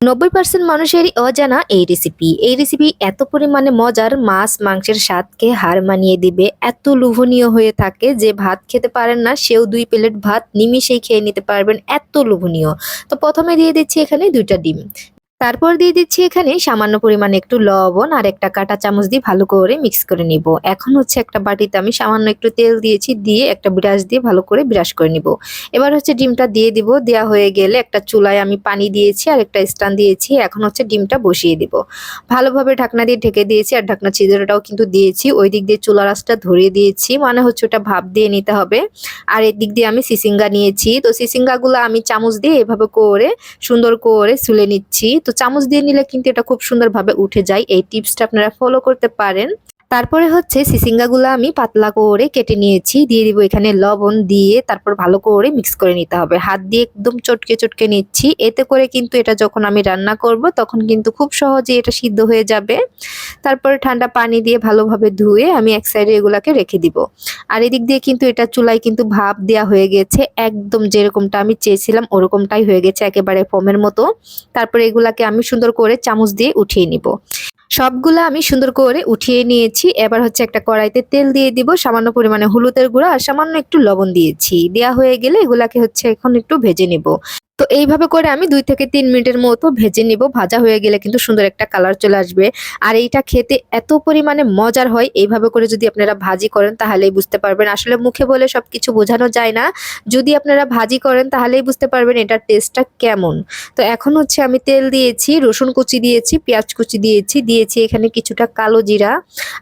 নব্বই পার্সেন্ট মানুষেরই অজানা এই রেসিপি এই রেসিপি এত পরিমাণে মজার, মাছ, মাংসের স্বাদকে হার মানিয়ে দিবে, এত লোভনীয় হয়ে থাকে যে ভাত খেতে পারেন না, সেও দুই প্লেট ভাত নিমিশেই খেয়ে নিতে পারবেন, এত লোভনীয়। তো প্রথমে দিয়ে দিচ্ছি এখানে দুইটা ডিম। তারপর দিয়ে দিচ্ছি এখানে সামান্য পরিমাণে একটু লবণ আর একটা কাঁটা চামচ দিয়ে ভালো করে মিক্স করে নিব। এখন হচ্ছে একটা বাটিতে আমি সামান্য একটু তেল দিয়েছি, দিয়ে একটা ব্রাশ দিয়ে ভালো করে ব্রাশ করে নিব। এবার হচ্ছে ডিমটা দিয়ে দিব। দেওয়া হয়ে গেলে একটা চুলায় আমি পানি দিয়েছি আর একটা স্টান দিয়েছি। এখন হচ্ছে ডিমটা বসিয়ে দিব। ভালোভাবে ঢাকনা দিয়ে ঢেকে দিয়েছি আর ঢাকনা ছিদ্রটাও কিন্তু দিয়েছি। ওই দিক দিয়ে চুলা রাসটা ধরিয়ে দিয়েছি। মানে হচ্ছে ওটা ভাপ দিয়ে নিতে হবে। আর এদিক দিয়ে আমি সিসিঙ্গা নিয়েছি। তো সিসিঙ্গাগুলো আমি চামচ দিয়ে এভাবে করে সুন্দর করে সুলে নিচ্ছি। তো চামচ দিয়ে নিলে কিন্তু এটা খুব সুন্দরভাবে উঠে যায়। এই টিপসটা আপনারা ফলো করতে পারেন। তারপরে হচ্ছে সিসিঙ্গাগুলো আমি পাতলা করে কেটে নিয়েছি, দিয়ে দিব এখানে লবণ দিয়ে তারপর ভালো করে মিক্স করে নিতে হবে। হাত দিয়ে একদম চটকে চটকে নিচ্ছি, এতে করে কিন্তু এটা যখন আমি রান্না করব তখন কিন্তু খুব সহজে এটা সিদ্ধ হয়ে যাবে। তারপরে ঠান্ডা পানি দিয়ে ভালোভাবে ধুয়ে আমি এক সাইডে এগুলাকে রেখে দিব। আর এদিক দিয়ে কিন্তু এটা চুলায় কিন্তু ভাপ দেওয়া হয়ে গেছে, একদম যেরকমটা আমি চেয়েছিলাম ওরকমটাই হয়ে গেছে একেবারে ফোমের মতো। তারপরে এগুলাকে আমি সুন্দর করে চামচ দিয়ে উঠিয়ে নিব। সবগুলো আমি সুন্দর করে উঠিয়ে নিয়েছি। এবার হচ্ছে একটা কড়াইতে তেল দিয়ে দিব, সামান্য পরিমাণে হলুদের গুঁড়া আর সামান্য একটু লবণ দিয়েছি। দেওয়া হয়ে গেলে এগুলাকে হচ্ছে এখন একটু ভেজে নিব। তো এইভাবে করে আমি দুই থেকে তিন মিনিটের মতো ভেজে নিব। ভাজা হয়ে গেলে কিন্তু সুন্দর একটা কালার চলে আসবে। আর এইটা খেতে এত পরিমাণে মজার হয়, এইভাবে করে যদি আপনারা ভাজি করেন তাহলেই বুঝতে পারবেন। আসলে মুখে বলে সব কিছু বোঝানো যায় না। যদি আপনারা ভাজি করেন তাহলেই বুঝতে পারবেন এটার টেস্টটা কেমন। তো এখন হচ্ছে আমি তেল দিয়েছি, রসুন কুচি দিয়েছি, পেঁয়াজ কুচি দিয়েছি দিয়েছি এখানে কিছুটা কালো জিরা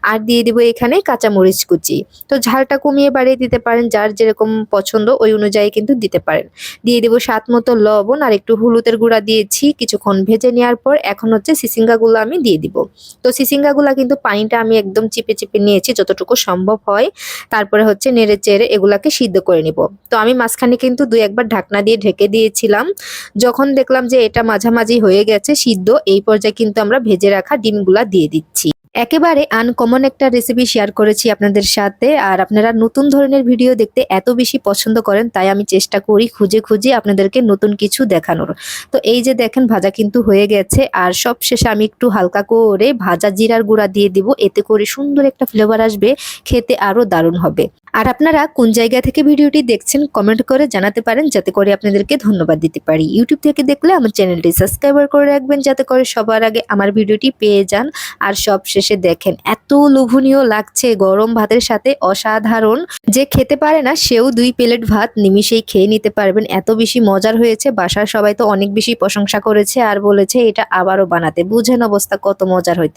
আর দিয়ে দিব এখানে কাঁচামরিচ কুচি। তো ঝালটা কমিয়ে বাড়িয়ে দিতে পারেন, যার যেরকম পছন্দ ওই অনুযায়ী কিন্তু দিতে পারেন। দিয়ে দিব স্বাদ মতো লবণ আর একটু হলুদের গুঁড়া দিয়েছি। কিছুক্ষণ ভেজে নেওয়ার পর এখন হচ্ছে সিসিঙ্গাগুলো আমি দিয়ে দিব। তো সিসিঙ্গাগুলো কিন্তু পানিটা আমি একদম চিপে চিপে নিয়েছি যতটুকু সম্ভব হয়। তারপরে হচ্ছে নেড়ে চেড়ে এগুলাকে সিদ্ধ করে নিব। তো আমি মাঝখানে কিন্তু দুই একবার ঢাকনা দিয়ে ঢেকে দিয়েছিলাম। যখন দেখলাম যে এটা মাঝামাঝি হয়ে গেছে সিদ্ধ, এই পর্যায়ে কিন্তু আমরা ভেজে রাখা ডিমগুলা দিয়ে দিচ্ছি। একেবারে আনকমন একটা রেসিপি শেয়ার করেছি আপনাদের সাথে। আর আপনারা নতুন ধরনের ভিডিও দেখতে এত বেশি পছন্দ করেন, তাই আমি চেষ্টা করি খুঁজে খুঁজে আপনাদেরকে নতুন কিছু দেখানোর। তো এই যে দেখেন, ভাজা কিন্তু হয়ে গেছে। আর সব শেষে আমি একটু হালকা করে ভাজা জিরার গুঁড়া দিয়ে দিব। এতে করে সুন্দর একটা ফ্লেভার আসবে, খেতে আরও দারুণ হবে। আর আপনারা কোন জায়গা থেকে ভিডিওটি দেখছেন কমেন্ট করে জানাতে পারেন, যাতে করে আপনাদেরকে ধন্যবাদ দিতে পারি। ইউটিউব থেকে দেখলে আমার চ্যানেলটি সাবস্ক্রাইবার করে রাখবেন, যাতে করে সবার আগে আমার ভিডিওটি পেয়ে যান। আর সব শেষে দেখেন, এত লোভনীয় লাগছে গরম ভাতের সাথে অসাধারণ। যে খেতে পারে না, সেও দুই প্লেট ভাত নিমিশেই খেয়ে নিতে পারবেন। এত বেশি মজার হয়েছে, বাসার সবাই তো অনেক বেশি প্রশংসা করেছে আর বলেছে, এটা আবারও বানাতে। বুঝেন অবস্থা কত মজার হইতে।